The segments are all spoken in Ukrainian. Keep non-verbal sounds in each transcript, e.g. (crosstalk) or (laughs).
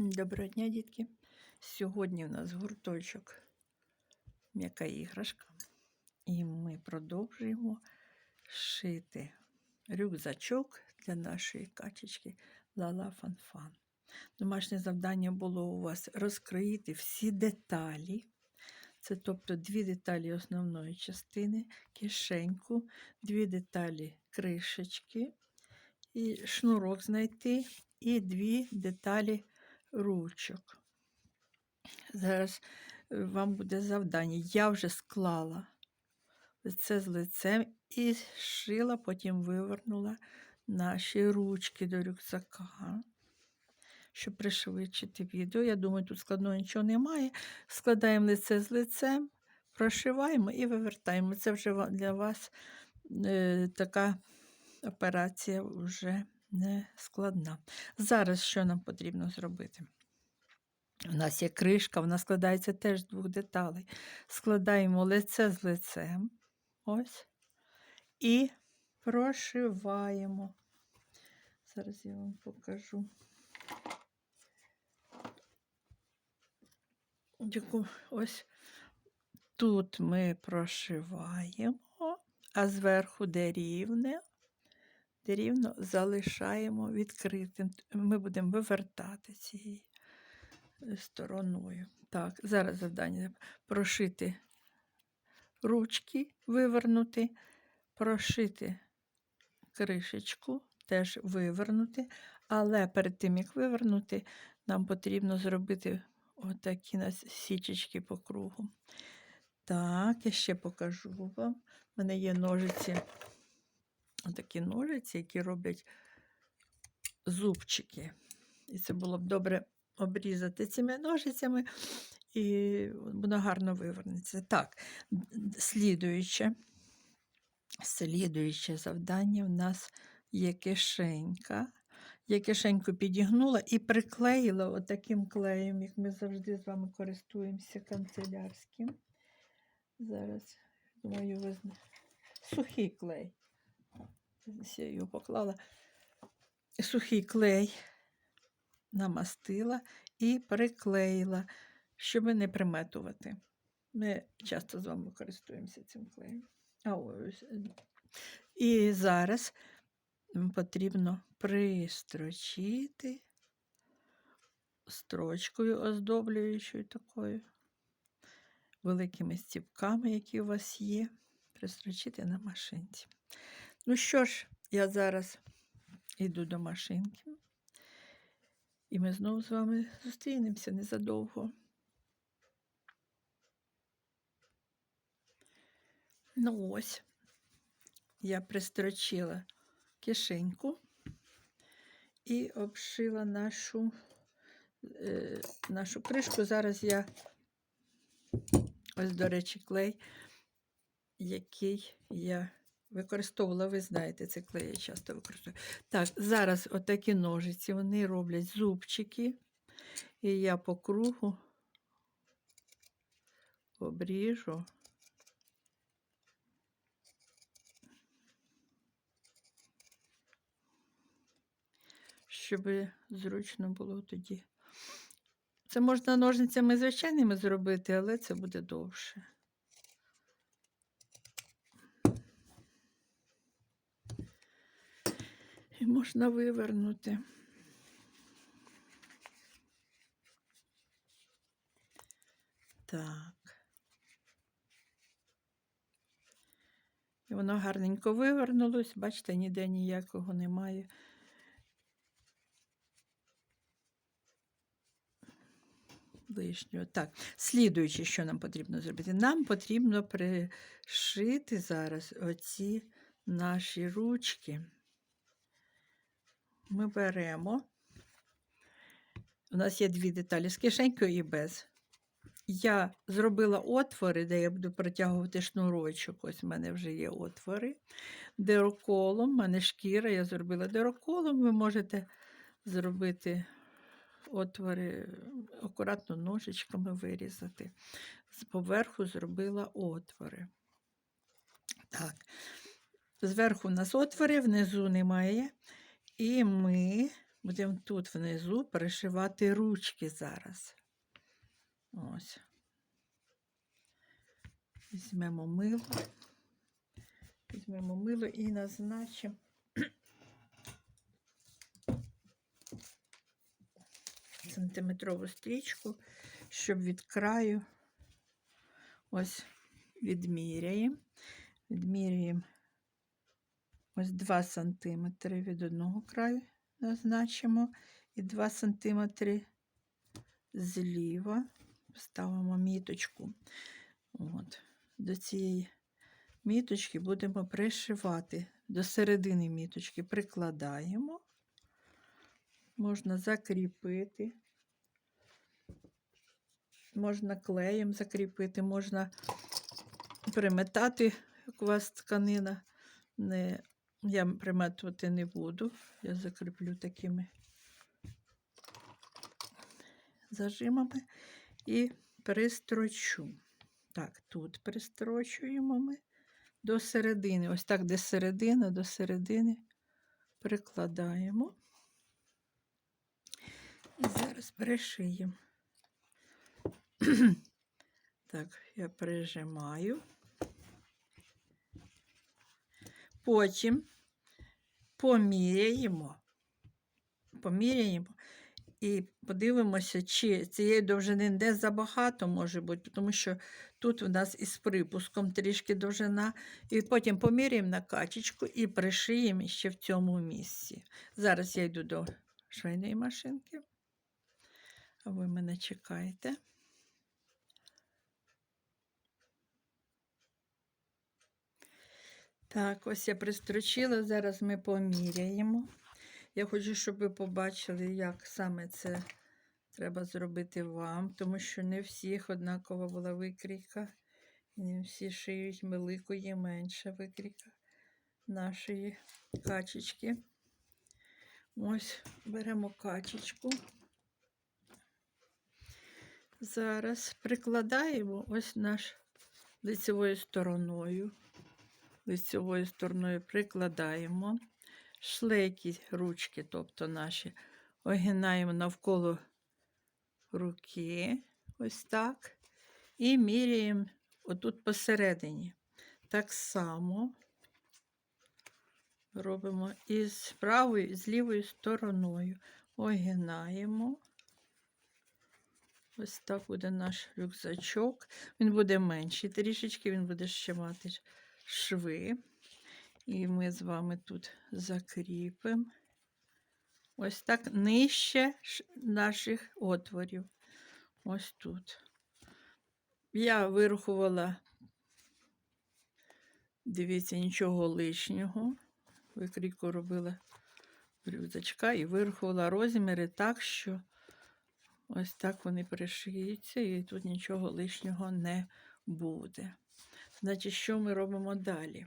Доброго дня, дітки. Сьогодні у нас гурточок м'яка іграшка. І ми продовжуємо шити рюкзачок для нашої качечки Лала Фанфан. Домашнє завдання було у вас розкроїти всі деталі. Це тобто дві деталі основної частини, кишеньку, дві деталі кришечки, і шнурок знайти, і дві деталі ручок. Зараз е, вам буде завдання. Я вже склала лице з лицем і шила, потім вивернула наші ручки до рюкзака. Щоб пришвидшити відео. Я думаю, тут складного нічого немає. Складаємо лице з лицем, прошиваємо і вивертаємо. Це вже для вас е, така операція вже не складна. Зараз що нам потрібно зробити? У нас є кришка, вона складається теж з двох деталей. Складаємо лице з лицем. Ось. І прошиваємо. Зараз я вам покажу. Ось тут ми прошиваємо, а зверху, де рівне, рівно залишаємо відкритим. Ми будемо вивертати цією е, стороною. Так, зараз завдання прошити ручки, вивернути, прошити кришечку, теж вивернути. Але перед тим, як вивернути, нам потрібно зробити отакі нас січечки по кругу. Так, я ще покажу вам. У мене є ножиці, отакі ножиці, які роблять зубчики. І це було б добре обрізати цими ножицями, і воно гарно вивернеться. Так, слідуюче, слідуюче завдання в нас є кишенька. Я кишеньку підігнула і приклеїла отаким клеєм, як ми завжди з вами користуємося канцелярським. Зараз, думаю, ви сухий клей. Я його поклала. Сухий клей намастила і приклеїла, щоб не приметувати. Ми часто з вами користуємося цим клеєм. А ось. е, І зараз потрібно пристрочити строчкою оздоблюючою такою, великими стіпками, які у вас є, пристрочити на машинці. Ну що ж, я зараз йду до машинки, і ми знову з вами зустрінемося незадовго. Ну ось, я пристрочила кишеньку і обшила нашу, е, нашу кришку. Зараз я, ось, до речі, клей, який я використовувала, ви знаєте, це клей я часто використовую. Так, зараз отакі ножиці, вони роблять зубчики, і я по кругу обріжу. щоб зручно було тоді. Це можна ножницями звичайними зробити, але це буде довше. І можна вивернути. Так. І воно гарненько вивернулось, бачите, ніде ніякого немає. лишнього. Так, слідуючи, що нам потрібно зробити? Нам потрібно пришити зараз оці наші ручки. Ми беремо. У нас є дві деталі з кишенькою і без. Я зробила отвори, де я буду протягувати шнурочок. Ось в мене вже є отвори. Дероколом, в мене шкіра, я зробила дероколом. Ви можете зробити отвори, акуратно ножичками вирізати. З поверху зробила отвори. Так. Зверху у нас отвори, внизу немає. І ми Будемо тут внизу перешивати ручки зараз. Ось. Візьмемо мило. Візьмемо мило і назначимо. сантиметрову стрічку, щоб від краю ось відміряємо. Відміряємо ось 2 см від одного краю назначимо і 2 см зліва ставимо міточку. От. До цієї міточки будемо пришивати. До середини міточки прикладаємо. Можна закріпити. Можна клеєм закріпити, можна приметати, як у вас тканина. Не, я приметувати не буду. Я закріплю такими зажимами і пристрочу. Так, тут пристрочуємо ми до середини. Ось так, де середина, до середини прикладаємо. І зараз пришиємо. (clears throat) Так, я прижимаю. Потім поміряємо, поміряємо і подивимося, чи цієї довжини не забагато може бути, тому що тут у нас із припуском трішки довжина. І потім поміряємо на качечку і пришиємо ще в цьому місці. Зараз я йду до швейної машинки. А ви мене чекаєте. Так, ось я пристрочила, зараз ми поміряємо. Я хочу, щоб ви побачили, як саме це треба зробити вам, тому що не всіх однакова була викрійка. І не всі шиють велику є менша викрійка нашої качечки. Ось беремо качечку. Зараз прикладаємо ось наш лицевою стороною. Лицевою стороною прикладаємо шлейки ручки, тобто наші, огинаємо навколо руки, ось так. І міряємо отут посередині. Так само робимо і з правою, і з лівою стороною. Огинаємо. Ось так буде наш рюкзачок. Він буде менший трішечки, він буде ще мати шви. І ми з вами тут закріпимо. Ось так нижче наших отворів. Ось тут. Я вирахувала, дивіться, нічого лишнього. Викрійку робила рюкзачка і вирахувала розміри так, що ось так вони пришиються, і тут нічого лишнього не буде. Значить, що ми робимо далі?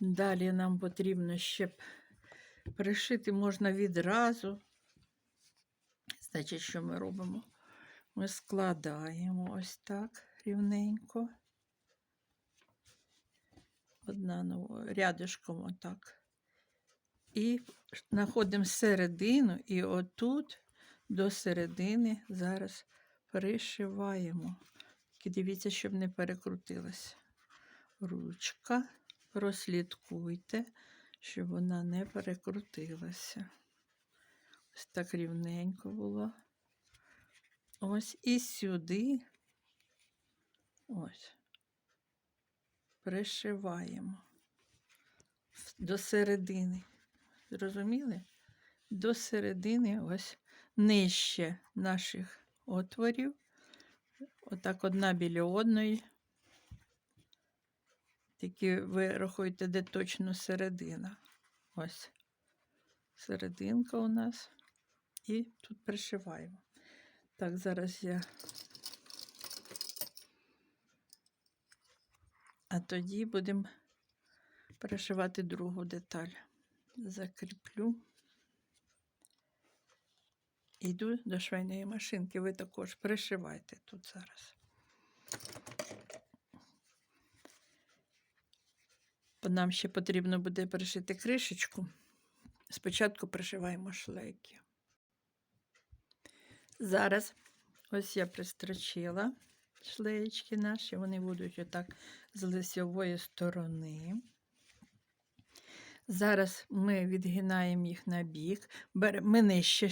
Далі нам потрібно ще пришити можна відразу. Значить, що ми робимо? Ми складаємо ось так рівненько. Одна рядишком отак. І знаходимо середину, і отут до середини зараз пришиваємо. Тільки дивіться, щоб не перекрутилася. Ручка, прослідкуйте, щоб вона не перекрутилася. Ось так рівненько було. Ось і сюди ось пришиваємо до середини. Зрозуміли? До середини ось нижче наших отворів. Отак одна біля одної. Тільки ви рахуєте, де точно середина. Ось серединка у нас. І тут пришиваємо. Так, зараз я. А тоді будемо пришивати другу деталь. Закріплю. Йду до швейної машинки, ви також пришивайте тут зараз. Нам ще потрібно буде пришити кришечку. Спочатку пришиваємо шлейки. Зараз ось я пристрочила шлеєчки наші, вони будуть отак з лицьової сторони. Зараз ми відгинаємо їх на бік, ми нижче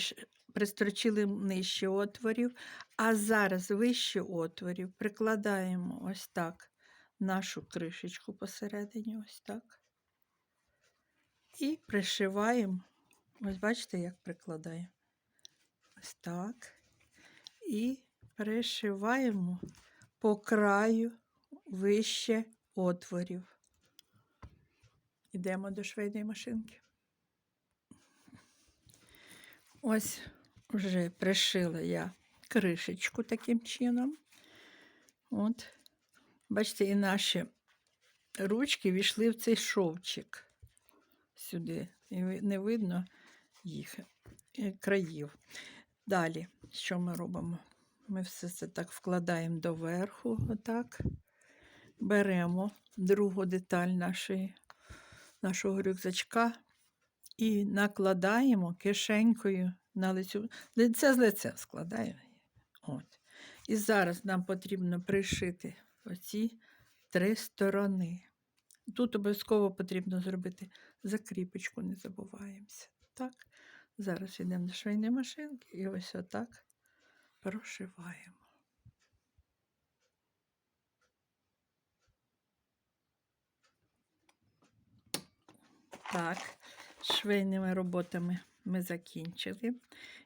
пристрочили нижче отворів, а зараз вище отворів прикладаємо ось так нашу кришечку посередині, ось так. І пришиваємо. Ось бачите, як прикладаємо. Ось так. І пришиваємо по краю вище отворів. Йдемо до швейної машинки. Ось вже пришила я кришечку таким чином. От. Бачите, і наші ручки війшли в цей шовчик сюди. І не видно їх е, країв. Далі, що ми робимо? Ми все це так вкладаємо доверху, отак. Беремо другу деталь нашої, нашого рюкзачка і накладаємо кишенькою на лицю. Лице з лицем складаємо. От. І зараз нам потрібно пришити оці три сторони. Тут обов'язково потрібно зробити закріпочку, не забуваємося. Так, зараз йдемо до швейної машинки і ось отак прошиваємо. Так, швейними роботами ми закінчили.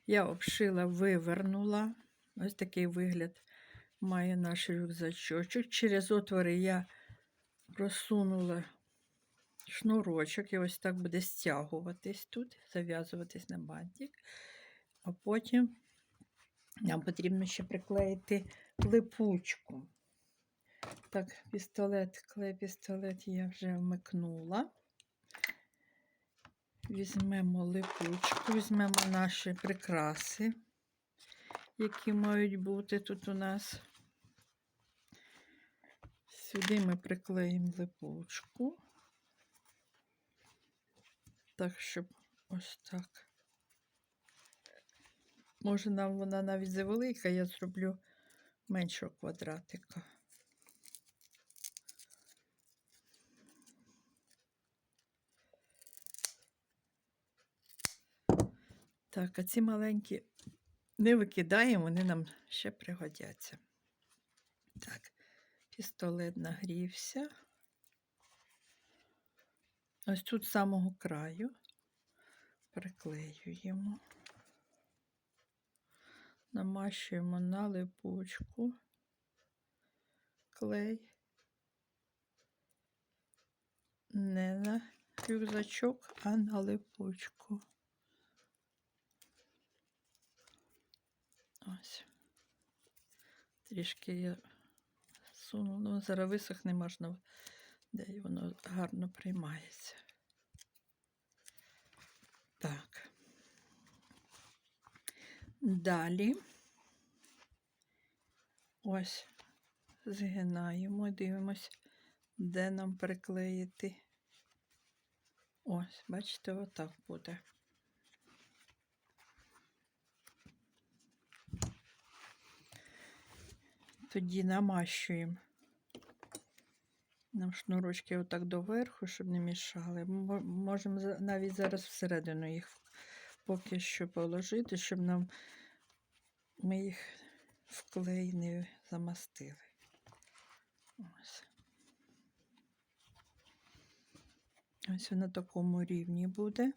Я обшила, вивернула. Ось такий вигляд має наш рюкзачочок. Через отвори я просунула шнурочок, і ось так буде стягуватись тут, зав'язуватись на бантик. А потім нам потрібно ще приклеїти липучку. Так, пістолет, клей пістолет я вже вмикнула. Візьмемо липучку, візьмемо наші прикраси, які мають бути тут у нас. Сюди ми приклеїмо липучку. Так, щоб ось так. Може, нам вона навіть завелика, я зроблю меншого квадратика. Так, а ці маленькі не викидаємо, вони нам ще пригодяться. Так, пістолет нагрівся. Ось тут з самого краю приклеюємо, намащуємо на липучку клей, не на рюкзачок, а на липучку. Ось. Трішки я сунула, ну, зараз висохне можна, де воно гарно приймається. Так. Далі ось згинаємо, дивимось, де нам приклеїти. Ось, бачите, отак буде. Тоді намащуємо нам шнурочки отак доверху, щоб не мішали. Мо- Можемо навіть зараз всередину їх поки що положити, щоб нам ми їх в клей не замастили. Ось. Ось на такому рівні буде.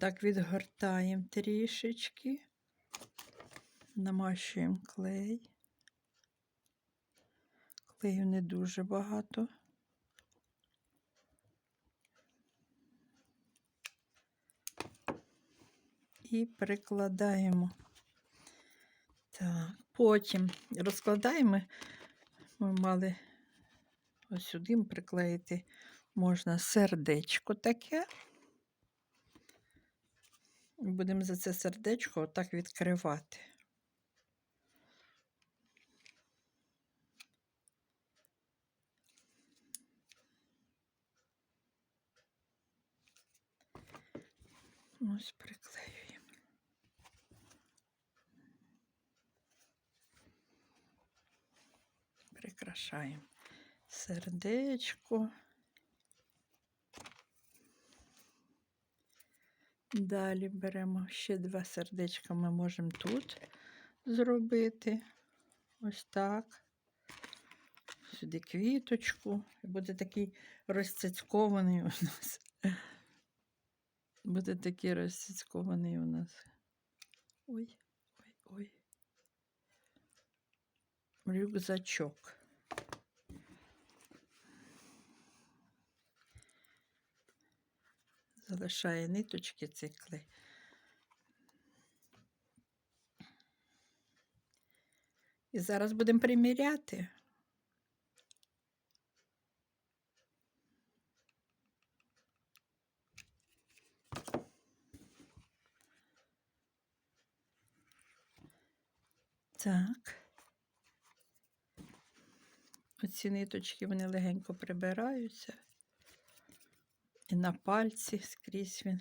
Так відгортаємо трішечки, намащуємо клей. Клею не дуже багато. І прикладаємо. Так, потім розкладаємо. Ми мали ось сюди приклеїти можна сердечко таке. Будемо за це сердечко отак відкривати. Ось приклеюємо. Прикрашаємо сердечко. Далі беремо ще два сердечка, ми можемо тут зробити. Ось так. Сюди квіточку. І буде такий розцяцькований у нас. Буде такий розцяцькований у нас. Ой, ой, ой. Рюкзачок. Залишає ниточки цикли. І зараз будемо приміряти. Так. Оці ниточки вони легенько прибираються. І на пальці скрізь він.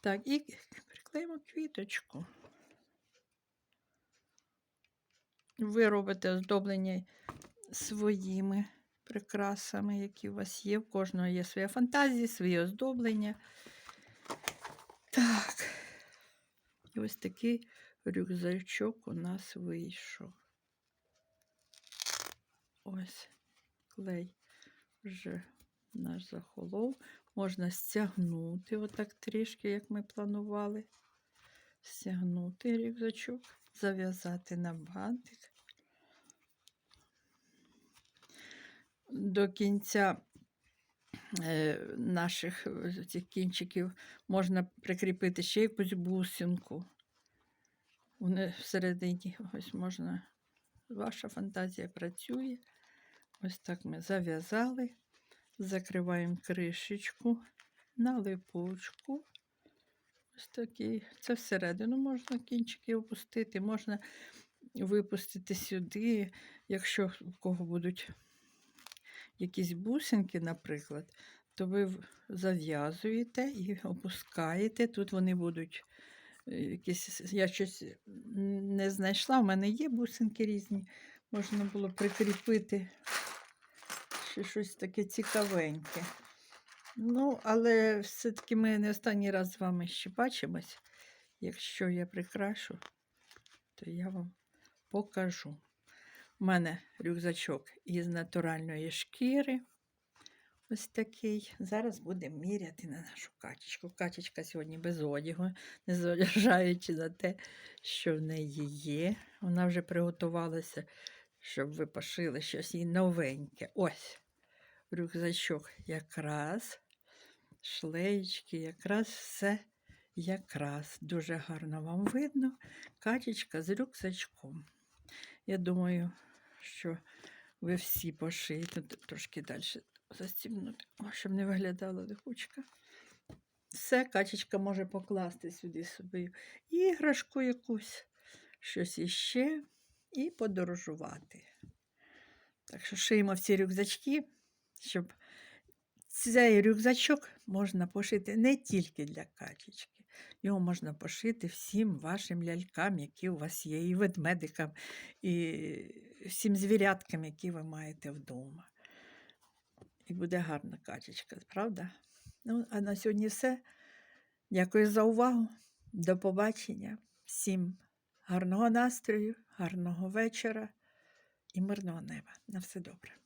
Так, і приклеїмо квіточку. Ви робите оздоблення своїми прикрасами, які у вас є. У кожного є своя фантазія, свої оздоблення. Так. І ось такий рюкзачок у нас вийшов. Ось клей вже наш захолов. Можна стягнути отак трішки, як ми планували. Стягнути рюкзачок, зав'язати на бантик. До кінця е, наших е, цих кінчиків можна прикріпити ще якусь бусинку. Всередині ось можна. Ваша фантазія працює. Ось так ми зав'язали, закриваємо кришечку на липучку. Ось такий. Це всередину можна кінчики опустити, можна випустити сюди, якщо у кого будуть якісь бусинки, наприклад, то ви зав'язуєте і опускаєте. Тут вони будуть якісь. Я щось не знайшла. У мене є бусинки різні. Можна було прикріпити ще щось таке цікавеньке. Ну, але все-таки ми не останній раз з вами ще бачимось. Якщо я прикрашу, то я вам покажу. У мене рюкзачок із натуральної шкіри. Ось такий. Зараз будемо міряти на нашу качечку. Качечка сьогодні без одягу, (laughs) незважаючи на те, що в неї є. Вона вже приготувалася, щоб ви пошили щось їй новеньке. Ось рюкзачок якраз, шлеєчки, якраз все якраз. Дуже гарно вам видно. Качечка з рюкзачком. Я думаю, що ви всі пошиєте трошки далі застібнути, О, щоб не виглядала липучка. Все, качечка може покласти сюди собі іграшку якусь, щось іще, і подорожувати. Так що шиємо в ці рюкзачки, щоб цей рюкзачок можна пошити не тільки для качечки. Його можна пошити всім вашим лялькам, які у вас є, і ведмедикам, і всім звіряткам, які ви маєте вдома. І буде гарна качечка, правда? Ну, а на сьогодні все. Дякую за увагу. До побачення. Всім гарного настрою, гарного вечора і мирного неба. На все добре.